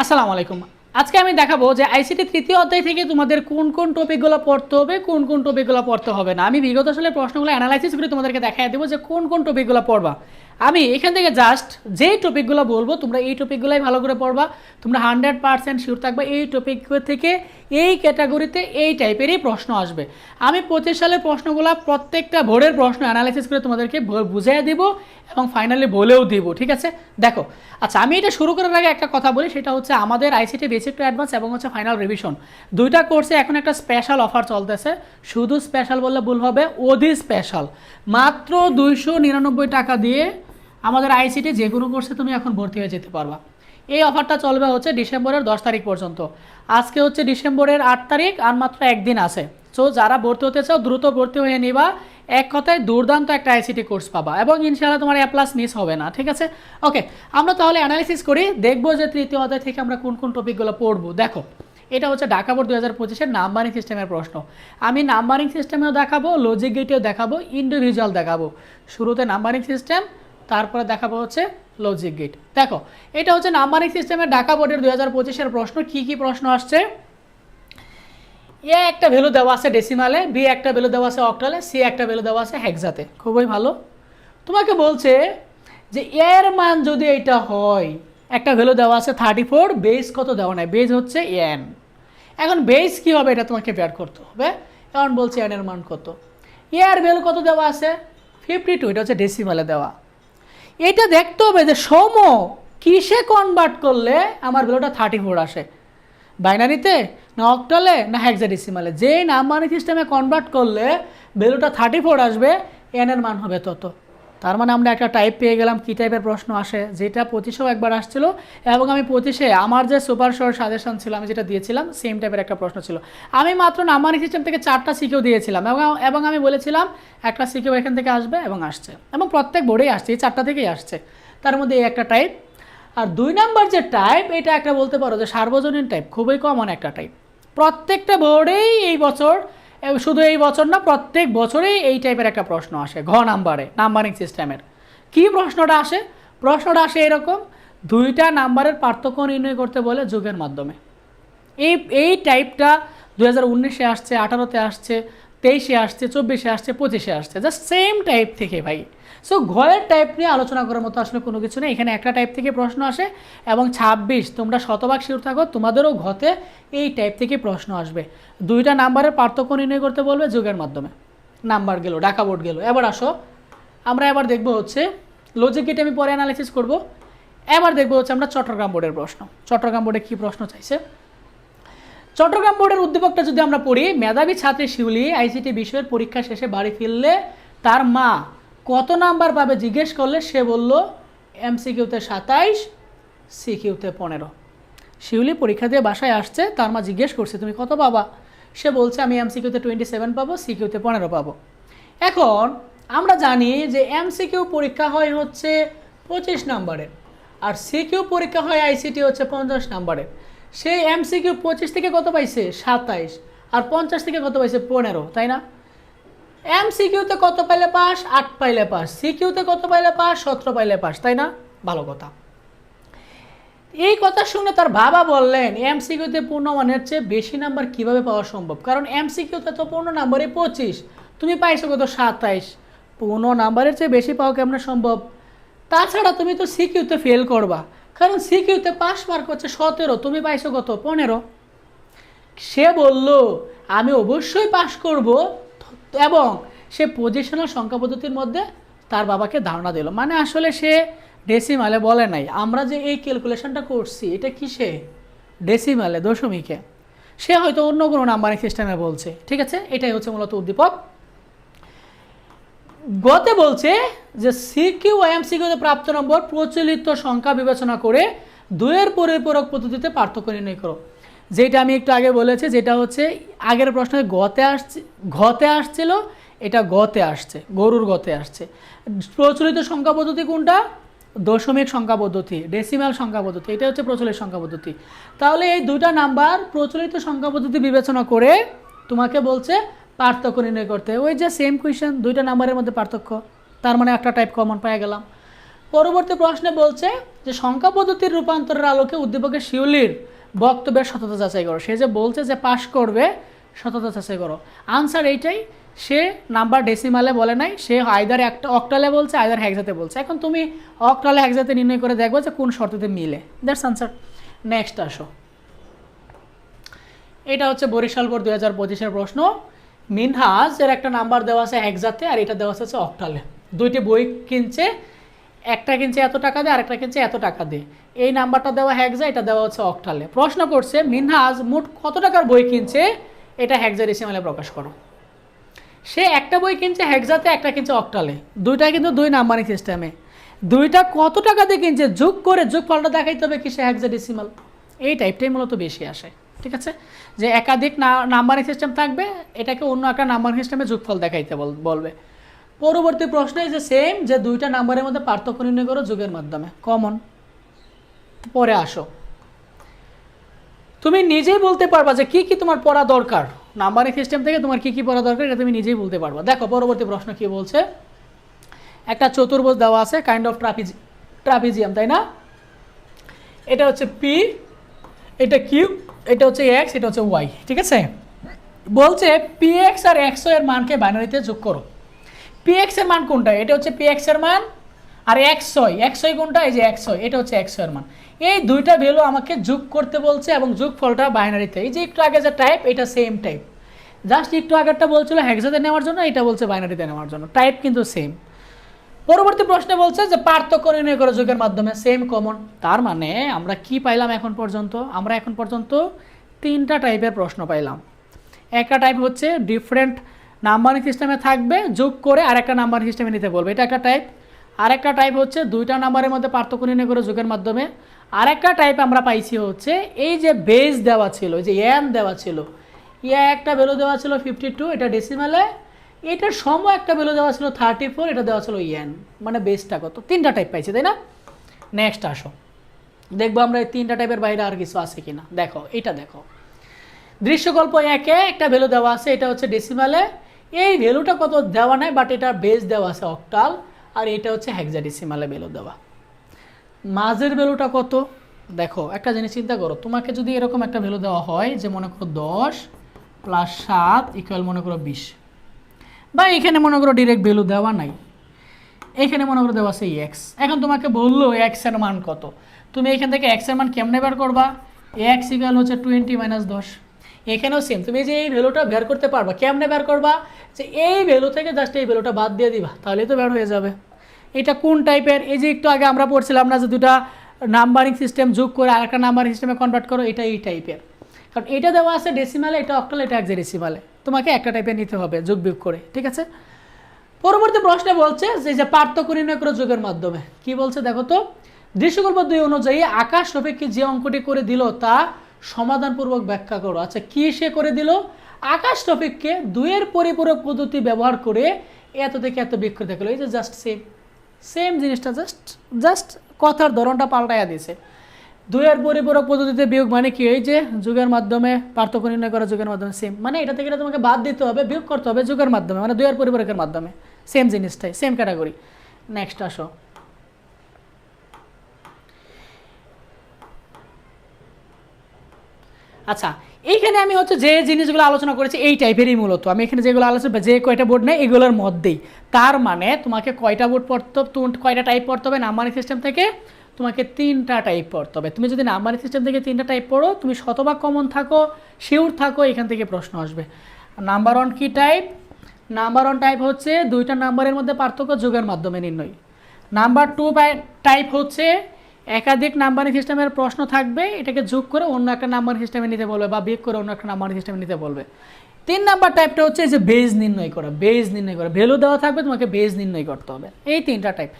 আসসালামু আলাইকুম। আজকে আমি দেখাবো যে আইসিটি তৃতীয় অধ্যায় থেকে তোমাদের কোন কোন টপিকগুলো পড়তে হবে, কোন কোন টপিকগুলো পড়তে হবে না। আমি বিগত আসলে প্রশ্নগুলো অ্যানালাইসিস করে তোমাদেরকে দেখাই দেবো যে কোন কোন টপিকগুলো পড়বা। আমি এখান থেকে জাস্ট যেই টপিকগুলো বলব, তোমরা এই টপিকগুলোই ভালো করে পড়বা। তোমরা হান্ড্রেড পার্সেন্ট শিওর থাকবে এই টপিক থেকে এই ক্যাটাগরিতে এই টাইপেরই প্রশ্ন আসবে। আমি পঁচিশ সালের প্রশ্নগুলো প্রত্যেকটা বোর্ডের প্রশ্ন অ্যানালাইসিস করে তোমাদেরকে বুঝিয়ে দিব এবং ফাইনালি বলেও দিব, ঠিক আছে? দেখো আচ্ছা আমি এটা শুরু করার আগে একটা কথা বলি, সেটা হচ্ছে আমাদের আইসিটি বেসিক টু অ্যাডভান্স এবং হচ্ছে ফাইনাল রিভিশন দুইটা কোর্সে এখন একটা স্পেশাল অফার চলতেছে। শুধু স্পেশাল বললে ভুল হবে, অধি স্পেশাল মাত্র দুইশো নিরানব্বই টাকা দিয়ে আমাদের আইসিটি যে কোনো কোর্সে তুমি এখন ভর্তি হয়ে যেতে পারবা। এই অফারটা চলবে হচ্ছে ডিসেম্বরের দশ তারিখ পর্যন্ত। আজকে হচ্ছে ডিসেম্বরের আট তারিখ, আর মাত্র একদিন আছে। সো যারা ভর্তি হতে চাও, দ্রুত ভর্তি হয়ে নিবা। এক কথায় দুর্দান্ত একটা আইসিটি কোর্স পাবা এবং ইনশাআল্লাহ তোমার এ প্লাস মিস হবে না, ঠিক আছে? ওকে আমরা তাহলে অ্যানালিসিস করি, দেখব যে তৃতীয় অধ্যায় থেকে আমরা কোন কোন টপিকগুলো পড়ব। দেখো, এটা হচ্ছে ঢাকা বোর্ড দু হাজার পঁচিশের নাম্বারিং সিস্টেমের প্রশ্ন। আমি নাম্বারিং সিস্টেমেও দেখাবো লজিক গেটেও দেখাবো ইন্ডিভিজুয়াল দেখাবো। শুরুতে নাম্বারিং সিস্টেম তারপরে দেখাবো হচ্ছে লজিক গেট দেখো, এটা হচ্ছে নাম্বারিং সিস্টেমের ঢাকা বোর্ডের দু হাজার পঁচিশের প্রশ্ন। কী কী প্রশ্ন আসছে? এ একটা ভ্যালু দেওয়া আছে ডেসিমালে বি একটা ভ্যালু দেওয়া আছে অক্টালে সি একটা ভ্যালু দেওয়া আছে হেক্সাতে খুবই ভালো। তোমাকে বলছে যে এর মান যদি এটা হয়, একটা ভ্যালু দেওয়া আছে থার্টি ফোর বেস কত দেওয়া নাই? বেস হচ্ছে এন এখন বেস কী হবে এটা তোমাকে বের করতে হবে। এখন বলছে এন এর মান কত। এর ভ্যালু কত দেওয়া আছে? ফিফটি টু এটা হচ্ছে ডেসিমালে দেওয়া। এটা দেখতে হবে যে সম কিসে কনভার্ট করলে আমার ভ্যালুটা থার্টি ফোর আসে? বাইনারিতে না অক্টালে না হ্যাকজারিসিমালে যে নাম্বারি সিস্টেমে কনভার্ট করলে ভ্যালুটা থার্টি ফোর আসবে এনের মান হবে তত। তার মানে আমরা একটা টাইপ পেয়ে গেলাম, কী টাইপের প্রশ্ন আসে? যেটা পঁচিশেও একবার আসছিল এবং আমি পঁচিশে আমার যে সুপার শোর সাজেশন ছিল, আমি যেটা দিয়েছিলাম সেম টাইপের একটা প্রশ্ন ছিল। আমি মাত্র নাম্বারিং সিস্টেম থেকে চারটা সিকেও দিয়েছিলাম এবং এবং আমি বলেছিলাম, একটা সিকেও এখান থেকে আসবে এবং আসছে। এবং প্রত্যেক বোর্ডেই আসছে, এই চারটা থেকেই আসছে। তার মধ্যে এই একটা টাইপ আর দুই নাম্বার যে টাইপ এটা একটা বলতে পারো যে সার্বজনীন টাইপ খুবই কমন একটা টাইপ প্রত্যেকটা বোর্ডেই এই বছর শুধু এই বছর না, প্রত্যেক বছরেই এই টাইপের একটা প্রশ্ন আসে, ঘ নাম্বারে নাম্বারিং সিস্টেমের কি প্রশ্নটা আসে? প্রশ্নটা আসে এরকম, দুইটা নাম্বারের পার্থক্য নির্ণয় করতে বলে যুগের মাধ্যমে। এই এই টাইপটা দু হাজার উনিশে আসছে, আঠারোতে আসছে, তেইশে আসছে, চব্বিশে আসছে, পঁচিশে আসছে জাস্ট সেম টাইপ থেকে ভাই। সো ঘরের টাইপ নিয়ে আলোচনা করার মতো আসলে কোনো কিছু নেই। এখানে একটা টাইপ থেকে প্রশ্ন আসে এবং ছাব্বিশ, তোমরা শতভাগ শিওর থাকো, তোমাদেরও ঘতে এই টাইপ থেকে প্রশ্ন আসবে। দুইটা নাম্বারের পার্থক্য নির্ণয় করতে বলবে যুগের মাধ্যমে। নাম্বার গেল ঢাকা বোর্ড গেল। এবার আসো। আমরা এবার দেখব হচ্ছে লজিক গেট আমি পরে অ্যানালাইসিস করব। এবার দেখব হচ্ছে আমরা চট্টগ্রাম বোর্ডের প্রশ্ন। চট্টগ্রাম বোর্ডে কী প্রশ্ন চাইছে? চট্টগ্রাম বোর্ডের উদ্দীপকটা যদি আমরা পড়ি, মেধাবী ছাত্রী শিউলি, আইসিটি বিষয়ের পরীক্ষা শেষে বাড়ি ফিরলে তার মা কত নাম্বার পাবে জিজ্ঞেস করলে সে বলল, এমসিকিউতে সাতাইশ, সিকিউতে পনেরো। শিউলি পরীক্ষা দিয়ে বাসায় আসছে, তার মা জিজ্ঞেস করছে, তুমি কত পাবা? সে বলছে, আমি এমসিকিউতে টোয়েন্টি সেভেন পাবো, সিকিউতে পনেরো পাবো। এখন আমরা জানি যে এমসিকিউ পরীক্ষা হয় হচ্ছে পঁচিশ নম্বরের আর সিকিউ পরীক্ষা হয় আইসিটি হচ্ছে পঞ্চাশ নম্বরের সেই এমসিকিউ পঁচিশ থেকে কত পাইছে? সাতাইশ, আর পঞ্চাশ থেকে কত পাইছে? পনেরো, তাই না? এমসিকিউতে কত পাইলে পাস? আট পাইলে পাস। সিকিউতে কত পাইলে পাস? সতেরো পাইলে পাস, তাই না? ভালো কথা। এই কথা শুনে তার বাবা বললেন এমসিকিউতে পূর্ণমানের চেয়ে বেশি নাম্বার কীভাবে পাওয়া সম্ভব? কারণ এমসিকিউতে তো পূর্ণ নাম্বারে পঁচিশ। তুমি পাইছো কত? সাতাইশ। পূর্ণ নাম্বারের চেয়ে বেশি পাওয়া কেমন সম্ভব? তাছাড়া তুমি তো সিকিউতে ফেল করবা। কারণ সিকিউতে পাস মার্ক হচ্ছে সতেরো। তুমি পাইছো কত? পনেরো। সে বলল, আমি অবশ্যই পাস করব। এবং সে পজিশনাল সংখ্যা পদ্ধতির মধ্যে তার বাবাকে ধারণা দিল। মানে আসলে সে ডেসিমালে বলে নাই। আমরা যে এই ক্যালকুলেশনটা করছি, এটা কিসে? ডেসিমালে দশমিকে। সে হয়তো অন্য কোনো নাম্বারিং সিস্টেমে বলছে। ঠিক আছে? এটাই হচ্ছে মূলত উদ্দীপক। গতে বলছে যে সিকিউ এমসিকিউতে প্রাপ্ত নম্বর প্রচলিত সংখ্যা বিবেচনা করে দুয়ের পরিপূরক পদ্ধতিতে পার্থক্য নির্ণয় করো। যেটা আমি একটু আগে বলেছি, যেটা হচ্ছে আগের প্রশ্নে গতে আসছে, ঘতে আসছিল, এটা গতে আসছে, গরুর গতে আসছে। প্রচলিত সংখ্যা পদ্ধতি কোনটা? দশমিক সংখ্যা পদ্ধতি ডেসিমাল সংখ্যা পদ্ধতি, এটা হচ্ছে প্রচলিত সংখ্যা পদ্ধতি। তাহলে এই দুইটা নাম্বার প্রচলিত সংখ্যা পদ্ধতি বিবেচনা করে তোমাকে বলছে পার্থক্য নির্ণয় করতে ওই যে সেম কোয়েশ্চেন দুইটা নাম্বারের মধ্যে পার্থক্য, তার মানে একটা টাইপ কমন পেয়ে গেলাম। পরবর্তী প্রশ্নে বলছে যে সংখ্যা পদ্ধতির রূপান্তরের আলোকে উদ্দীপকের শিউলির বক্তব্যের সততা যাচাই করো। সে যে বলছে যে পাশ করবে, সততা যাচাই করো। আনসার এইটাই, সে নাম্বার ডেসিমালে বলে নাই, সে আইদার একটা অক্টালে বলছে আইদার হ্যাকজাতে বলছে। এখন তুমি অক্টালে হ্যাকজাতে নির্ণয় করে দেখব যে কোন শর্ততে মিলে। দ্যাটস আনসার নেক্সট আসো। এটা হচ্ছে বরিশাল বোর্ড দুই হাজার পঁচিশের প্রশ্ন। মিনহাজ এর একটা নাম্বার দেওয়া আছে একজাতে আর এটা দেওয়া আছে অক্টালে দুইটি বই কিনছে একটা কিনছে এত টাকা দিয়ে আরেকটা কিনছে এত টাকা দিয়ে এই নাম্বারটা দেওয়া হ্যাকজা এটা দেওয়া হচ্ছে অকটালে প্রশ্ন করছে, মিনহাজ মোট কত টাকার বই কিনছে? এটা হ্যাকজা রেসিমালে প্রকাশ করো। সে একটা বই কিনছে হ্যাকজাতে একটা কিনছে অকটালে দুইটা কিন্তু দুই নাম্বারিং সিস্টেমে। দুইটা কত টাকা দিয়ে কিনছে? যোগ করে যোগ ফলটা দেখাইতে হবে কি সে হ্যাকজা ডেসিমাল এই টাইপটাই মূলত বেশি আসে, ঠিক আছে? যে একাধিক নাম্বারিং সিস্টেম থাকবে, এটাকে অন্য একটা নাম্বারিং সিস্টেমে যোগফল দেখাইতে বল- বলবে। পরবর্তী প্রশ্ন যে সেম যে দুইটা নাম্বারের মধ্যে পার্থক্য নির্ণয় করো যুগের মাধ্যমে। কমন পরে আসো। তুমি নিজেই বলতে পারবা যে কি কি তোমার পড়া দরকার। নাম্বারিং সিস্টেম থেকে তোমার কি কি পড়া দরকার এটা তুমি নিজেই বলতে পারবা। দেখো, পরবর্তী প্রশ্ন কি বলছে? একটা চতুর্ভুজ দেওয়া আছে কাইন্ড অফ ট্রাপিজি ট্রাপিজিয়াম তাই না? এটা হচ্ছে পি এটা কিউ এটা হচ্ছে এক্স এটা হচ্ছে ওয়াই ঠিক আছে? বলছে পি এক্স আর এক্সের মানকে বাইনারিতে যোগ করো। পি এক্সের মান কোনটা? এটা হচ্ছে পি এক্সের মান আর এক্স ওয়াই কোনটা? এই যে ওয়াই এটা হচ্ছে এক্সের মান। এই দুইটা ভ্যালু আমাকে যোগ করতে বলছে এবং যোগ ফলটা বাইনারিতে এই যে একটু আগে যে টাইপ এটা সেম টাইপ জাস্ট একটু আগেরটা বলছিল হেক্সাতে নেওয়ার জন্য, এটা বলছে বাইনারিতে নেওয়ার জন্য। টাইপ কিন্তু সেম পরবর্তী প্রশ্নে বলছে যে পার্থক্য নির্ণয় করে যোগের মাধ্যমে সেম কমন তার মানে আমরা কি পাইলাম এখন পর্যন্ত? আমরা এখন পর্যন্ত তিনটা টাইপের প্রশ্ন পাইলাম। একটা টাইপ হচ্ছে ডিফারেন্ট নাম্বারিং সিস্টেমে থাকবে, যোগ করে আরেকটা নাম্বার সিস্টেমে নিতে বলবে। এটা একটা টাইপ আরেকটা টাইপ হচ্ছে দুইটা নাম্বারের মধ্যে পার্থক্য নির্ণয় করে যোগের মাধ্যমে। আরেকটা টাইপ আমরা পাইছি হচ্ছে, এই যে বেস দেওয়া ছিল যে এন দেওয়া ছিল ইয়া একটা ভ্যালু দেওয়া ছিল ফিফটি টু এটা ডেসিমালে এটার সময় একটা ভ্যালু দেওয়া ছিল থার্টি ফোর এটা দেওয়া ছিল ইয়েন মানে বেসটা কত? তিনটা টাইপ পাইছি, তাই না? নেক্সট আসো। দেখব আমরা এই তিনটা টাইপের বাইরে আর কিছু আছে কিনা। দেখো, এটা দেখো। দৃশ্যকল্প একে একটা ভ্যালু দেওয়া আছে, এটা হচ্ছে ডেসিমালে এই ভ্যালুটা কত দেওয়া নাই বাট এটার বেস দেওয়া আছে অক্টাল আর এটা হচ্ছে হেক্সাডেসিমালে ভ্যালু দেওয়া। মাঝের ভ্যালুটা কত? দেখো, একটা জিনিস চিন্তা করো, তোমাকে যদি এরকম একটা ভ্যালু দেওয়া হয় যে মনে করো দশ প্লাস সাত ইকুয়াল মনে করো বিশ, বা এখানে মনে করো ডিরেক্ট ভ্যালু দেওয়া নাই, এখানে মনে করো দেওয়া আছে এক্স এখন তোমাকে বলল এক্সের মান কত, তুমি এখান থেকে এক্সের মান কেমনে বের করবা? এক্স ইকুয়াল হচ্ছে টোয়েন্টি মাইনাস দশ। এখানেও সেম তুমি যে এই ভ্যালুটা বের করতে পারবা, কেমনে বের করবা? যে এই ভ্যালু থেকে জাস্ট এই ভ্যালুটা বাদ দিয়ে দিবা, তাহলেই তো বের হয়ে যাবে। এটা কোন টাইপের এই যে একটু আগে আমরা পড়ছিলাম না যে দুটা নাম্বারিং সিস্টেম যোগ করে আরেকটা নাম্বারিং সিস্টেমে কনভার্ট করো, এটা এই টাইপের কারণ এটা দেওয়া আছে ডেসিমালে এটা অক্টাল এটা ডেসিমালে তোমাকে একটা টাইপের নিতে হবে যোগ বিয়োগ করে, ঠিক আছে? পরবর্তী প্রশ্নে বলছে যে যে পার্থক্য নির্ণয় করে যোগের মাধ্যমে। কি বলছে দেখো তো? দৃশ্যকল্প দুই অনুযায়ী আকাশ রফিককে যে অঙ্কটি করে দিল তা সমাধানপূর্বক ব্যাখ্যা করো। আচ্ছা কি সে করে দিল? আকাশ টপিককে দুইয়ের পরিপূরক পদ্ধতি ব্যবহার করে এত থেকে এত বিক্ষত গেলো এই যে জাস্ট সেম সেম জিনিসটা জাস্ট জাস্ট কথার ধরনটা পাল্টাইয়া দিয়েছে। দুইয়ের পরিপূরক পদ্ধতিতে বিয়োগ মানে কি? এই যে যুগের মাধ্যমে পার্থক্য নির্ণয় করা, যুগের মাধ্যমে সেম মানে এটা থেকে তোমাকে বাদ দিতে হবে, বিয়োগ করতে হবে যুগের মাধ্যমে মানে দুইয়ের পরিপূরকের মাধ্যমে। সেম জিনিসটাই সেম ক্যাটাগরি নেক্সট আসো। আচ্ছা এইখানে আমি হচ্ছে যে জিনিসগুলো আলোচনা করেছি, এই টাইপেরই মূলত। আমি এখানে যেগুলো আলোচনা যে কয়টা বোর্ড নেই, এগুলোর মধ্যেই। তার মানে তোমাকে কয়টা বোর্ড পড়তে কয়টা টাইপ পড়তে হবে নাম্বারিং সিস্টেম থেকে তোমাকে তিনটা টাইপ পড়তে হবে। তুমি যদি নাম্বারিং সিস্টেম থেকে তিনটা টাইপ পড়ো, তুমি শতভাগ কমন থাকো শিওর থাকো, এখান থেকে প্রশ্ন আসবে। নাম্বার ওয়ান কি টাইপ নাম্বার ওয়ান টাইপ হচ্ছে দুইটা নাম্বারের মধ্যে পার্থক্য যোগের মাধ্যমে নির্ণয়। নাম্বার টু টাইপ হচ্ছে একাধিক নাম্বারিং সিস্টেমের প্রশ্ন থাকবে, এটাকে যোগ করে অন্য একটা নাম্বারিং সিস্টেমে নিতে বলবে বা বিয়োগ করে অন্য একটা নাম্বারিং সিস্টেমে নিতে বলবে। তিন নাম্বার টাইপটা হচ্ছে যে বেজ নির্ণয় করা বেজ নির্ণয় করা। ভ্যালু দেওয়া থাকবে, তোমাকে বেজ নির্ণয় করতে হবে। এই তিনটা টাইপ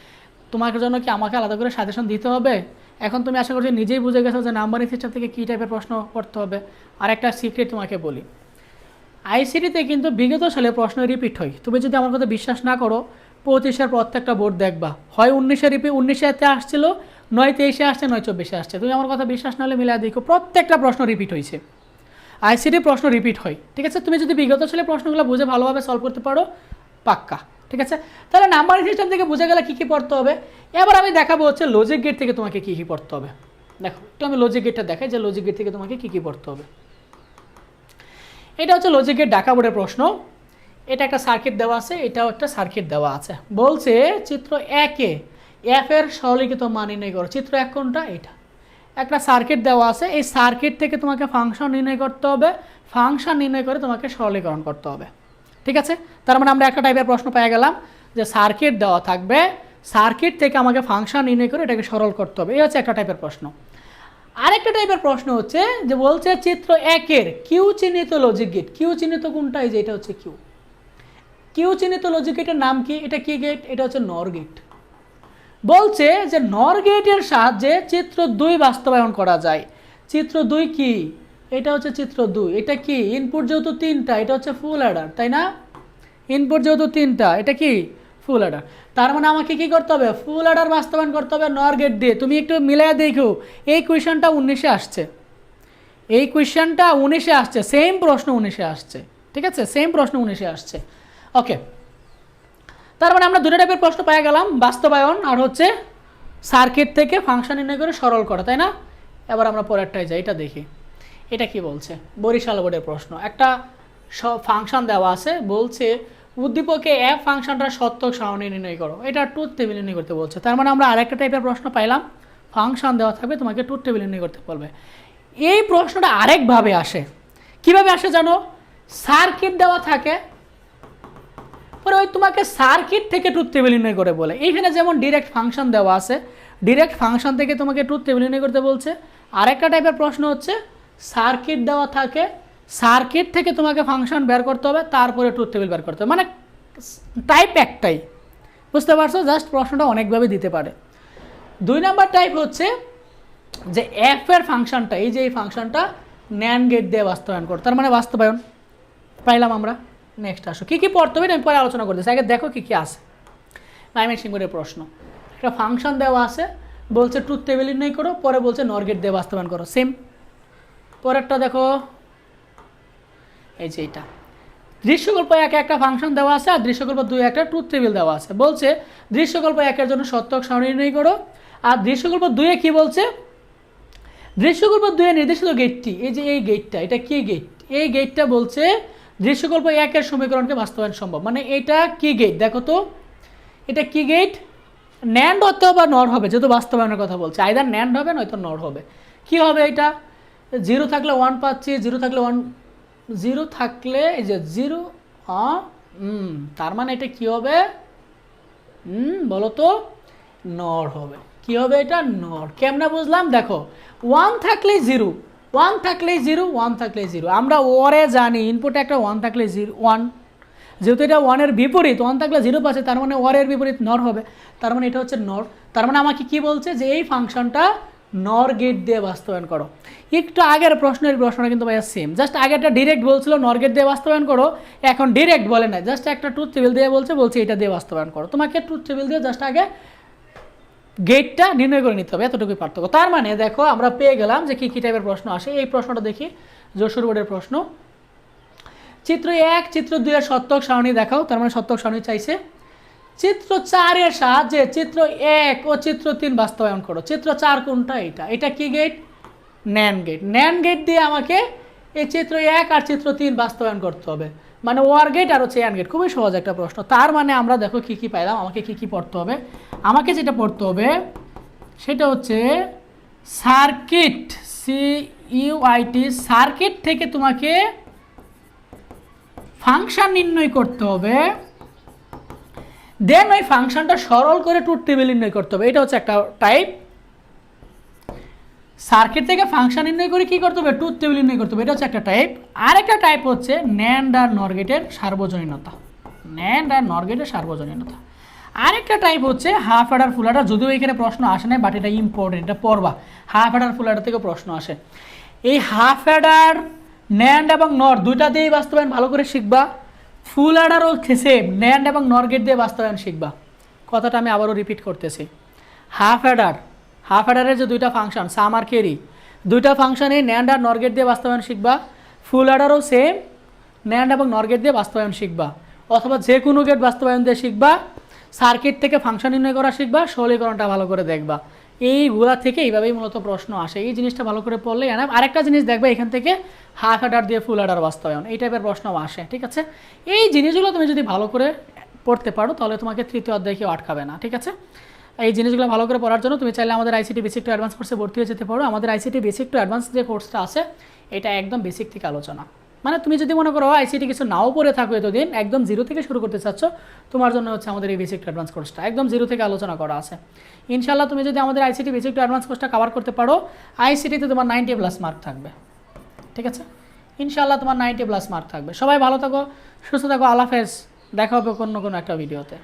তোমাকে জন্য কি আমাকে আলাদা করে সাজেশন দিতে হবে? এখন তুমি আশা করছি নিজেই বুঝে গেছো যে নাম্বারিং সিস্টেম থেকে কী টাইপের প্রশ্ন করতে হবে। আর একটা সিক্রেট তোমাকে বলি। আইসিটিতে কিন্তু বিগত সালে প্রশ্ন রিপিট হয়। তুমি যদি আমার কথা বিশ্বাস না করো, পঁচিশের প্রত্যেকটা বোর্ড দেখবা। হয় উনিশে রিপি উনিশেতে আসছিল নয় তেইশে আসছে, নয় চব্বিশে আসছে। তুমি আমার কথা বিশ্বাস না হলে মিলা দেখো, প্রত্যেকটা প্রশ্ন রিপিট হয়েছে। আইসিডি প্রশ্ন রিপিট হয়, ঠিক আছে? তুমি যদি বিগত ছেলে প্রশ্নগুলো বুঝে ভালোভাবে সলভ করতে পারো, পাক্কা, ঠিক আছে? তাহলে নাম্বার সিস্টেম থেকে বুঝে গেলে কী কী পড়তে হবে? এবার আমি দেখাবো হচ্ছে লজিক গেট থেকে তোমাকে কী কী পড়তে হবে। দেখো, একটু আমি লজিক গেটটা দেখাই যে লজিক গেট থেকে তোমাকে কী কী পড়তে হবে। এটা হচ্ছে লজিক গেট ঢাকা বোর্ডের প্রশ্ন। এটা একটা সার্কিট দেওয়া আছে, এটাও একটা সার্কিট দেওয়া আছে। বলছে চিত্র একে এফ এর সরলীকৃত মান নির্ণয় করো। চিত্র এক কোনটা এটা। একটা সার্কিট দেওয়া আছে। এই সার্কিট থেকে তোমাকে ফাংশন নির্ণয় করতে হবে। ফাংশন নির্ণয় করে তোমাকে সরলীকরণ করতে হবে। ঠিক আছে? তার মানে আমরা একটা টাইপের প্রশ্ন পেয়ে গেলাম যে সার্কিট দেওয়া থাকবে। সার্কিট থেকে আমাকে ফাংশন নির্ণয় করে এটাকে সরল করতে হবে। এই হচ্ছে একটা টাইপের প্রশ্ন। আরেকটা টাইপের প্রশ্ন হচ্ছে যে বলছে চিত্র একের কিউ চিহ্নিত লজিক গেট কিউ চিহ্নিত কোনটা? এই যে এটা হচ্ছে কিউ কিউ চিহ্নিত লজিক গেটের নাম কি? এটা কি গেট এটা হচ্ছে নর গেট বলছে যে নর গেটের সাহায্যে চিত্র দুই বাস্তবায়ন করা যায়। চিত্র দুই কি? এটা হচ্ছে চিত্র দুই। এটা কি? ইনপুট যেহেতু তিনটা, এটা হচ্ছে ফুল অ্যাডার তাই না? ইনপুট যেহেতু তিনটা, এটা কি? ফুল অ্যাডার তার মানে আমাকে কি করতে হবে? ফুল অ্যাডার বাস্তবায়ন করতে হবে নর গেট দিয়ে। তুমি একটু মিলাই দেখো, এই কোয়েশনটা উনিশে আসছে। এই কোয়েশ্চেনটা উনিশে আসছে সেম প্রশ্ন উনিশে আসছে। ঠিক আছে? সেম প্রশ্ন উনিশে আসছে। ওকে তার মানে আমরা দুটো টাইপের প্রশ্ন পেয়ে গেলাম, বাস্তবায়ন আর হচ্ছে সার্কিট থেকে ফাংশন নির্ণয় করে সরল করা, তাই না? এবার আমরা পরেরটায় যাই, এটা দেখি। এটা কি বলছে? বরিশাল বোর্ডের প্রশ্ন। একটা ফাংশন দেওয়া আছে, বলছে, উদ্দীপকে এফ ফাংশনটা সত্যক সারণী নির্ণয় করো। এটা টুথ টেবিল নির্ণয় করতে বলছে। তার মানে আমরা আরেকটা টাইপের প্রশ্ন পাইলাম। ফাংশন দেওয়া থাকবে, তোমাকে টুথ টেবিল নির্ণয় করতে বলবে। এই প্রশ্নটা আরেকভাবে আসে। কীভাবে আসে জানো? সার্কিট দেওয়া থাকে পরে ওই তোমাকে সার্কিট থেকে ট্রুথ টেবিল নির্ণয় করে বলে। এইখানে যেমন ডিরেক্ট ফাংশন দেওয়া আছে ডিরেক্ট ফাংশন থেকে তোমাকে ট্রুথ টেবিল নির্ণয় করতে বলছে। আরেকটা টাইপের প্রশ্ন হচ্ছে সার্কিট দেওয়া থাকে সার্কিট থেকে তোমাকে ফাংশন বের করতে হবে, তারপরে ট্রুথ টেবিল বের করতে হবে। মানে টাইপ একটাই। বুঝতে পারছ? জাস্ট প্রশ্নটা অনেকভাবে দিতে পারে। দুই নাম্বার টাইপ হচ্ছে যে এফ এর ফাংশনটা এই যে এই ফাংশনটা ন্যান গেট দিয়ে বাস্তবায়ন করো তার মানে বাস্তবায়ন পাইলাম আমরা। নেক্সট আসো। কী কী পড়তে হবে আমি পরে আলোচনা করতেছি আগে দেখো কী কী আছে। মাইমের সিঙ্গুরের প্রশ্ন। একটা ফাংশন দেওয়া আছে, বলছে ট্রুথ টেবিল নির্ণয় করো, পরে বলছে নরগেট দিয়ে বাস্তবায়ন করো। সেম পরেরটা দেখো। এই যে এটা। দৃশ্যকল্প একে একটা ফাংশন দেওয়া আছে আর দৃশ্যকল্প দুই একটা ট্রুথ টেবিল দেওয়া আছে। বলছে, দৃশ্যকল্প একের জন্য সত্যক সারণী নির্ণয় করো। আর দৃশ্যকল্প দুয়ে কি বলছে? দৃশ্যকল্প দুয়ে নির্দেশিত গেটটি এই যে এই গেটটা এটা কি গেট এই গেটটা বলছে দৃশ্যকল্প একের সমীকরণকে বাস্তবায়ন সম্ভব। মানে এটা কি গেট দেখো তো, এটা কি গেট ন্যান্ড অথবা নর হবে, যেহেতু বাস্তবায়নের কথা বলছে। আইদার ন্যান্ড হবে নয়তো নর হবে। কি হবে এটা? জিরো থাকলে ওয়ান পাচ্ছি জিরো থাকলে ওয়ান জিরো থাকলে এই যে জিরো তার মানে এটা কি হবে? বলো তো নর হবে। কি হবে এটা? নর কেমনে বুঝলাম? দেখো ওয়ান থাকলে জিরো ওয়ান থাকলেই জিরো ওয়ান থাকলেই জিরো আমরা ওরে জানি ইনপুটে একটা ওয়ান থাকলে জিরো ওয়ান যেহেতু এটা ওয়ানের বিপরীত ওয়ান থাকলে জিরো পাচ্ছে, তার মানে ওয়ারের বিপরীত নর হবে। তার মানে এটা হচ্ছে নর তার মানে আমাকে কি বলছে যে এই ফাংশনটা নর গেট দিয়ে বাস্তবায়ন করো। একটু আগের প্রশ্নের প্রশ্নটা কিন্তু ভাইয়া সেম জাস্ট আগেরটা ডিরেক্ট বলছিল নর গেট দিয়ে বাস্তবায়ন করো, এখন ডিরেক্ট বলে না জাস্ট একটা ট্রুথ টেবিল দিয়ে বলছে বলছে এটা দিয়ে বাস্তবায়ন করো। তোমাকে ট্রুথ টেবিল দিয়ে জাস্ট আগে গেটটা নির্ণয় করে নিতে হবে, এতটুকুই পার্থক্য। তার মানে দেখো, আমরা পেয়ে গেলাম যে কী কী টাইপের প্রশ্ন আসে। এই প্রশ্নটা দেখি, যশোর বোর্ডের প্রশ্ন। চিত্র এক, চিত্র দুই দুইয়ের সত্যক সারণী দেখাও, তার মানে সত্যক সারণী চাইছে। চিত্র চারের সাহায্যে চিত্র এক ও চিত্র তিন বাস্তবায়ন করো। চিত্র চার কোনটা? এটা এটা কি gate NAND gate NAND gate দিয়ে আমাকে এই চিত্র এক আর চিত্র তিন বাস্তবায়ন করতে হবে। মানে ওয়ার গেট আর হচ্ছে অ্যান গেট খুবই সহজ একটা প্রশ্ন। তার মানে আমরা দেখো কি কি পাইলাম, আমাকে কি কি পড়তে হবে। আমাকে যেটা পড়তে হবে, সেটা হচ্ছে সার্কিট সি ইউআইটি সার্কিট থেকে তোমাকে ফাংশন নির্ণয় করতে হবে। দেন ওই ফাংশনটা সরল করে ট্রুথ টেবিল নির্ণয় করতে হবে। এটা হচ্ছে একটা টাইপ সার্কিট থেকে ফাংশন নির্ণয় করে কি করতে হবে? ট্রুথ টেবিল নির্ণয় করতে হবে। এটা হচ্ছে একটা টাইপ আরেকটা টাইপ হচ্ছে ন্যান্ড আর নরগেটের সার্বজনীনতা। ন্যান্ড আর নরগেটের সার্বজনীনতা। আরেকটা টাইপ হচ্ছে হাফ অ্যাডার ফুল যদিও এখানে প্রশ্ন আসে না বাট এটা ইম্পর্টেন্ট এটা পড়বা। হাফ অ্যাডার ফুল থেকে প্রশ্ন আসে। এই হাফ অ্যাডার ন্যান্ড এবং নর দুইটা দিয়েই বাস্তবায়ন ভালো করে শিখবা। ফুল অ্যাডারও সেম ন্যান্ড এবং নরগেট দিয়ে বাস্তবায়ন শিখবা। কথাটা আমি আবারও রিপিট করতেছি। হাফ অ্যাডার হাফ অ্যাডারের যে দুইটা ফাংশন সাম আর কেরি দুইটা ফাংশনে ন্যান্ড আর নরগেট দিয়ে বাস্তবায়ন শিখবা। ফুল অ্যাডারও সেম ন্যান্ড এবং নরগেট দিয়ে বাস্তবায়ন শিখবা। অথবা যে কোনো গেট বাস্তবায়ন দিয়ে শিখবা। সার্কিট থেকে ফাংশন নির্ণয় করা শিখবা, সরলীকরণটা ভালো করে দেখবা। এইগুলা থেকে এইভাবেই মূলত প্রশ্ন আসে। এই জিনিসটা ভালো করে পড়লে এনাফ আরেকটা জিনিস দেখবে এখান থেকে, হাফ অ্যাডার দিয়ে ফুল অ্যাডার বাস্তবায়ন। এই টাইপের প্রশ্নও আসে, ঠিক আছে? এই জিনিসগুলো তুমি যদি ভালো করে পড়তে পারো, তাহলে তোমাকে তৃতীয় অধ্যায় কেউ আটকাবে না, ঠিক আছে? এই জিনিসগুলো ভালো করে পড়ার জন্য তুমি চাইলে আমাদের আইসিটি বেসিক টু অ্যাডভান্স কোর্সে ভর্তি হয়ে যেতে পারো। আমাদের আইসিটি বেসিক টু অ্যাডভান্স যে কোর্সটা আছে, এটা একদম বেসিক থেকে আলোচনা। মানে তুমি যদি মনে করো আইসিটি কিছু নাও পড়ে থাকো এতদিন, একদম জিরো থেকে শুরু করতে চাচ্ছ, তোমার জন্য হচ্ছে আমাদের এই বেসিক অ্যাডভান্স কোর্সটা একদম জিরো থেকে আলোচনা করা আছে। ইনশাল্লাহ তুমি যদি আমাদের আইসিটি বেসিক টু অ্যাডভান্স কোর্সটা কভার করতে পারো আইসিটিতে তোমার নাইনটি প্লাস মার্ক থাকবে। ঠিক আছে? ইনশাল্লাহ তোমার নাইনটি প্লাস মার্ক থাকবে। সবাই ভালো থাকো, সুস্থ থাকো, আল্লাহ হাফেজ। দেখা হবে অন্য কোনো একটা ভিডিওতে